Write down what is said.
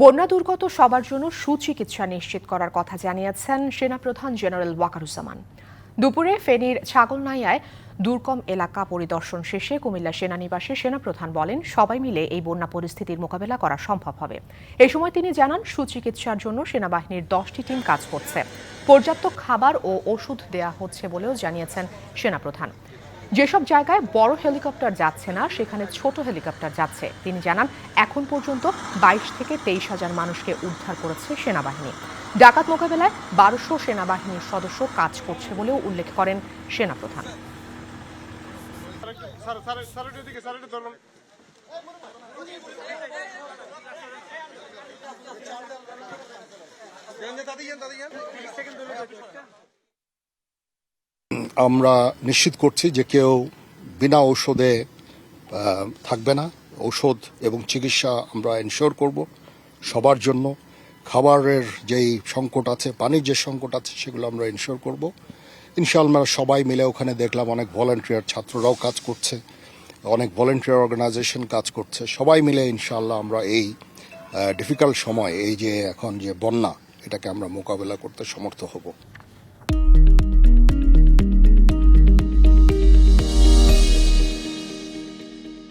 বন্যা দুর্গত সবার জন্য সুচিকিৎসা নিশ্চিত করার কথা জানিয়েছেন সেনাপ্রধান জেনারেল ওয়াকারুজ্জামান। দুপুরে ফেনীর ছাগলনাইয়ায় দুর্গম এলাকা পরিদর্শন শেষে কুমিল্লা সেনানিবাসে সেনাপ্রধান বলেন, সবাই মিলে এই বন্যা পরিস্থিতির মোকাবেলা করা সম্ভব হবে। এই সময় তিনি জানান, সুচিকিৎসার জন্য সেনাবাহিনীর দশটি টিম কাজ করছে। পর্যাপ্ত খাবার ও ওষুধ দেয়া হচ্ছে বলেও জানিয়েছেন সেনাপ্রধান। যেসব জায়গায় বড় হেলিকপ্টার যাচ্ছে না সেখানে ছোট হেলিকপ্টার যাচ্ছে তিনি জানান এখন পর্যন্ত বাইশ থেকে তেইশ হাজার মানুষকে উদ্ধার করেছে সেনাবাহিনী ডাকাত মোকাবেলায় বারোশো সেনাবাহিনীর সদস্য কাজ করছে বলেও উল্লেখ করেন সেনাপ্রধান আমরা নিশ্চিত করছি যে কেউ বিনা ঔষধে থাকবে না। ঔষধ এবং চিকিৎসা আমরা এনশোর করব সবার জন্য। খাবারের যেই সংকট আছে, পানির যে সংকট আছে, সেগুলো আমরা এনশোর করব। ইনশাআল্লাহ সবাই মিলে ওখানে দেখলাম অনেক ভলেন্টিয়ার ছাত্ররাও কাজ করছে, অনেক ভলেন্টিয়ার অর্গানাইজেশন কাজ করছে। সবাই মিলে ইনশাআল্লাহ আমরা এই ডিফিকাল্ট সময়, এই যে এখন যে বন্যা, এটাকে আমরা মোকাবেলা করতে সমর্থ হব।